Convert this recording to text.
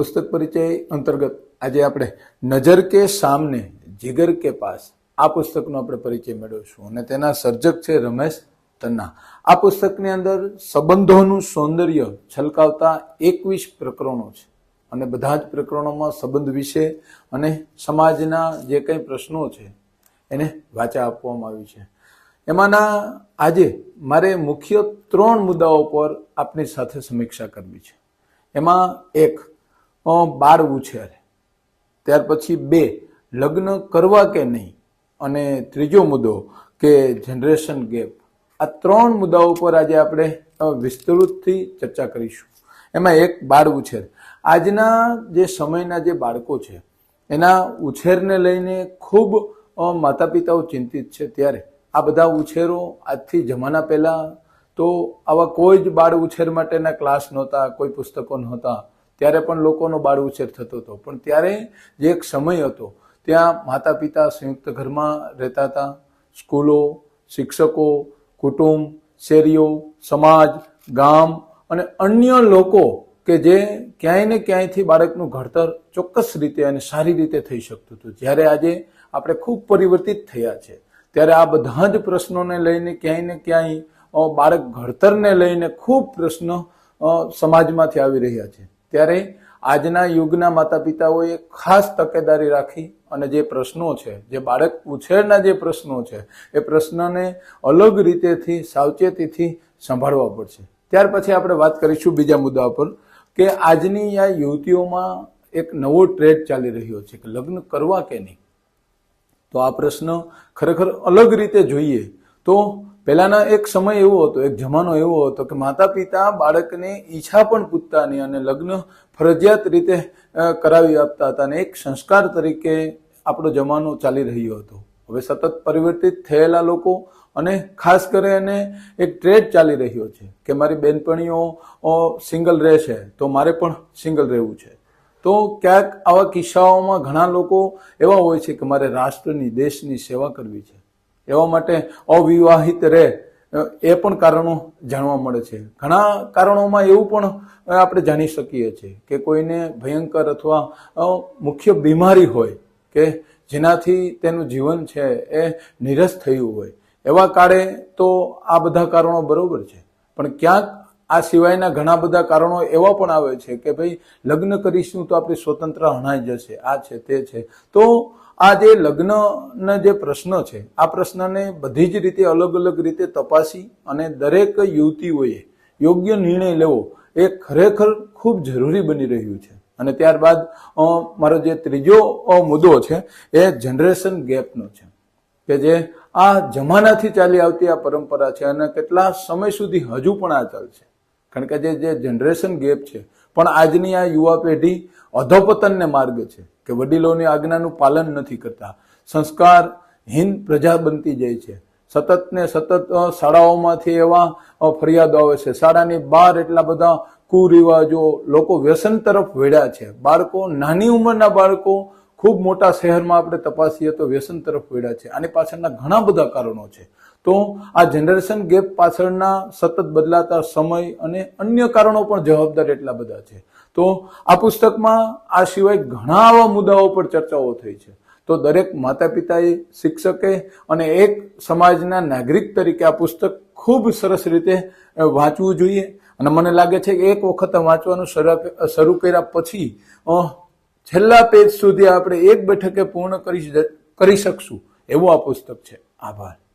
પુસ્તક પરિચય અંતર્ગત આજે આપણે નજર કે સામને જીગર કે પાસ આ પુસ્તકનો આપણે પરિચય મેળવીશું. અને તેના સર્જક છે રમેશ તન્ના. આ પુસ્તકની અંદર સંબંધોનું સૌંદર્ય છલકાવતા એકવીસ પ્રકરણો છે. અને બધા જ પ્રકરણોમાં સંબંધ વિશે અને સમાજના જે કંઈ પ્રશ્નો છે, એને વાચા આપવામાં આવી છે. એમાંના આજે મારે મુખ્ય ત્રણ મુદ્દાઓ પર આપની સાથે સમીક્ષા કરવી છે. એમાં એક બાળ ઉછેર ત્યાર પછી બે, લગ્ન કરવા કે નહીં? અને ત્રીજો મુદ્દો કે જનરેશન ગેપ આ ત્રણ મુદ્દાઓ પર આજે આપણે વિસ્તૃતથી ચર્ચા કરીશું. એમાં એક બાળ ઉછેર આજના જે સમયના જે બાળકો છે, એના ઉછેરને લઈને ખૂબ માતા પિતાઓ ચિંતિત છે ત્યારે. આ બધા ઉછેરો આજથી જમાના પહેલાં તો આવા કોઈ જ બાળ ઉછેર માટેના ક્લાસ નહોતા, કોઈ પુસ્તકો નહોતા. ત્યારે પણ લોકોનો બાળ ઉછેર થતો હતો. પણ ત્યારે જે એક સમય હતો, ત્યાં માતા પિતા સંયુક્ત ઘરમાં રહેતા હતા. સ્કૂલો, શિક્ષકો, કુટુંબ, શેરીઓ, સમાજ, ગામ અને અન્ય લોકો કે જે ક્યાંય ને ક્યાંયથી બાળકનું ઘડતર ચોક્કસ રીતે અને સારી રીતે થઈ શકતું હતું. જ્યારે આજે આપણે ખૂબ પરિવર્તિત થયા છે. ત્યારે આ બધા જ પ્રશ્નોને લઈને ક્યાંય ને ક્યાંય બાળક ઘડતરને લઈને ખૂબ પ્રશ્ન સમાજમાંથી આવી રહ્યા છે. ત્યારે આજના યુગના માતા પિતાઓએ ખાસ તકેદારી રાખી અને જે પ્રશ્નો છે, જે બાળક ઉછેરના જે પ્રશ્નો છે, એ પ્રશ્નને અલગ રીતેથી, સાવચેતીથી સંભાળવા પડશે. ત્યાર પછી આપણે વાત કરીશું બીજા મુદ્દા પર કે આજની આ યુવતીઓમાં એક નવો ટ્રેડ ચાલી રહ્યો છે કે લગ્ન કરવા કે નહીં? તો આ પ્રશ્ન ખરેખર અલગ રીતે જોઈએ તો પહેલાના એક સમય એવો હતો, એક જમાનો એવો હતો કે માતા પિતા બાળકને ઈચ્છા પણ પૂછતા નહીં અને લગ્ન ફરજિયાત રીતે કરાવી આપતા હતા અને એક સંસ્કાર તરીકે આપણો જમાનો ચાલી રહ્યો હતો. હવે સતત પરિવર્તિત થયેલા લોકો અને ખાસ કરીને એક ટ્રેડ ચાલી રહ્યો છે કે મારી બેનપણીઓ સિંગલ રહેશે તો મારે પણ સિંગલ રહેવું છે. તો ક્યાંક આવા કિસ્સાઓમાં ઘણા લોકો એવા હોય છે કે મારે રાષ્ટ્રની, દેશની સેવા કરવી છે. એવા માટે અવિવાહિત રહે, એ પણ કારણો જાણવા મળે છે. ઘણા કારણોમાં એવું પણ આપણે જાણી શકીએ છીએ કે કોઈને ભયંકર અથવા મુખ્ય બીમારી હોય કે જેનાથી તેનું જીવન છે એ નિરસ થયું હોય. એવા કાળે તો આ બધા કારણો બરોબર છે. પણ ક્યાંક આ સિવાયના ઘણા બધા કારણો એવા પણ આવે છે કે ભાઈ લગ્ન કરીશું તો આપણી સ્વતંત્ર હણાઈ જશે. આ છે, તે છે. તો આ જે લગ્નના જે પ્રશ્ન છે, આ પ્રશ્નને બધી જ રીતે અલગ અલગ રીતે તપાસી અને દરેક યુવતીઓએ યોગ્ય નિર્ણય લેવો એ ખરેખર ખૂબ જરૂરી બની રહ્યું છે. અને ત્યારબાદ મારો જે ત્રીજો મુદ્દો છે એ જનરેશન ગેપનો છે. કે જે આ જમાનાથી ચાલી આવતી આ પરંપરા છે અને કેટલા સમય સુધી હજુ પણ આ ચાલશે. કારણ કે જે જે જનરેશન ગેપ છે. પણ આજની આ યુવા પેઢી અધોપતનને માર્ગે છે કે વડીલોની આજ્ઞાનું પાલન નથી કરતા. સંસ્કાર હિન પ્રજા બનતી જાય છે. સતત ને સતત શાળાઓમાંથી એવા ફરિયાદો આવે છે. શાળાની બહાર એટલા બધા કુરિવાજો લોકો વ્યસન તરફ વેડ્યા છે. બાળકો, નાની ઉંમરના બાળકો ખૂબ મોટા શહેરમાં આપણે તપાસીએ તો વ્યસન તરફ વળ્યા છે. આની પાછળના ઘણા બધા કારણો છે. તો આ જનરેશન ગેપ પાછળના સતત બદલાતા સમય અને અન્ય કારણો પણ જવાબદાર એટલા બધા છે. તો આ પુસ્તકમાં આ સિવાય ઘણા આવા મુદ્દાઓ પર ચર્ચાઓ થઈ છે. તો દરેક માતા પિતાએ શિક્ષકે અને એક સમાજના નાગરિક તરીકે આ પુસ્તક ખૂબ સરસ રીતે વાંચવું જોઈએ. અને મને લાગે છે કે એક વખત વાંચવાનું શરૂ- કર્યા પછી છેલ્લા પેજ સુધી આપણે એક બેઠકે પૂર્ણ કરી કરી શકશું. એવું આ પુસ્તક છે. આભાર.